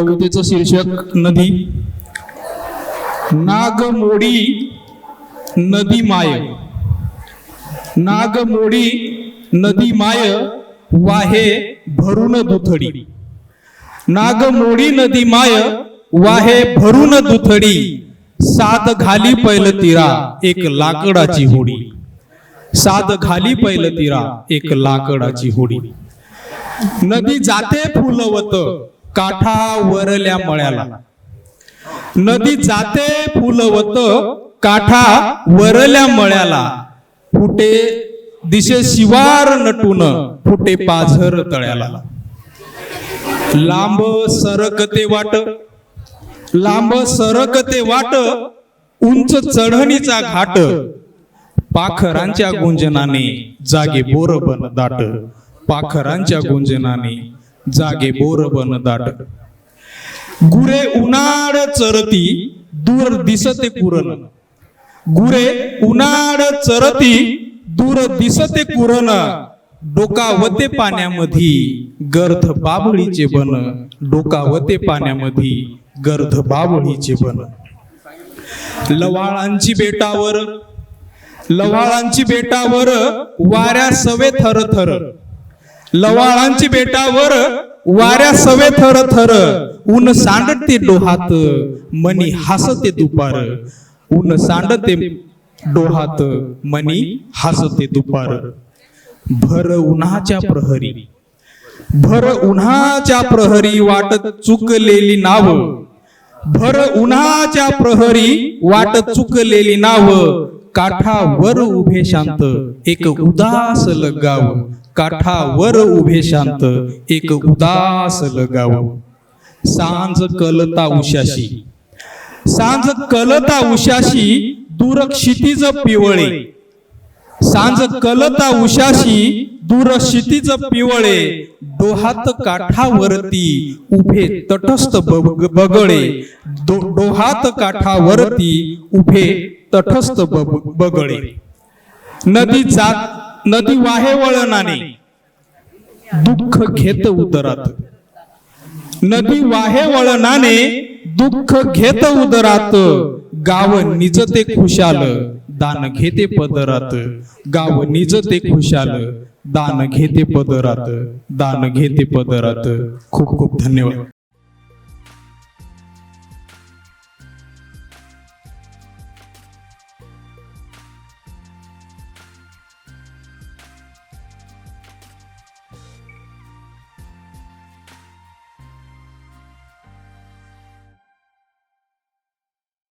कवितेचं शीर्षक नदी. नागमोडी नदी माय. नागमोडी नदी माय वाहे भरून दुथडी. नागमोडी नदी माय वाहे भरून दुथडी. सात घाली पैल तिरा एक लाकडाची होडी. सात घाली पैल तिरा एक लाकडाची होडी. नदी जाते फुलवत काठा वरल्या मळ्याला. नदी जाते फुलवत काठा वरल्या मळ्याला. फुटे दिशे शिवार नटून फुटे पाझर तळ्याला. लांब सरकते वाट लांब सरकते वाट उंच चढणीचा घाट. पाखरांच्या गुंजनाने जागे बोर बन दाट. पाखरांच्या गुंजनाने जागे बोर बन दाट. गुरे उन्हाळ चरती दूर दिसते कुरण गुरे उन्हाळ चरती दूर दिसते कुरण डोकावते पाण्यामधी गर्ध बाबळीचे बन. डोकावते पाण्यामधी गर्ध बाबळीचे बन. लवाळांची बेटावर लवाळांची बेटावर वाऱ्या सवे थर थर. लवाळांची बेटावर वाऱ्या सवे थर थर ऊन सांडते डोहात मनी हसते दुपार. ऊन सांडते डोहात मनी हसते दुपार. भर उन्हाच्या प्रहरी. भर उन्हाच्या प्रहरी वाटत चुकलेली नाव. भर उन्हाच्या प्रहरी वाटत चुकलेली नाव. काठावर उभे शांत एक उदास लगाव. काठावर उभे शांत एक उदास लगाव. सांज कलता उशाशी. सांज कलता उशाशी दूर क्षितिज पिवळे. सांज कलता उशाशी दूर क्षितिज पिवळे. डोहात काठावरती उभे तटस्थ बग- बगळे. दो- डोहात काठावरती उभे तटस्थ बग- बगळे. नदी जात नदी वाहे वळणाने. दुःख घेत उदरात. नदी वाहे वळणाने दुःख घेत उदरात. गाव निजते खुशाल दान घेते पदरात. गाव निजते खुशाल दान घेते पदरात. दान घेते पदरात. खूप खूप धन्यवाद.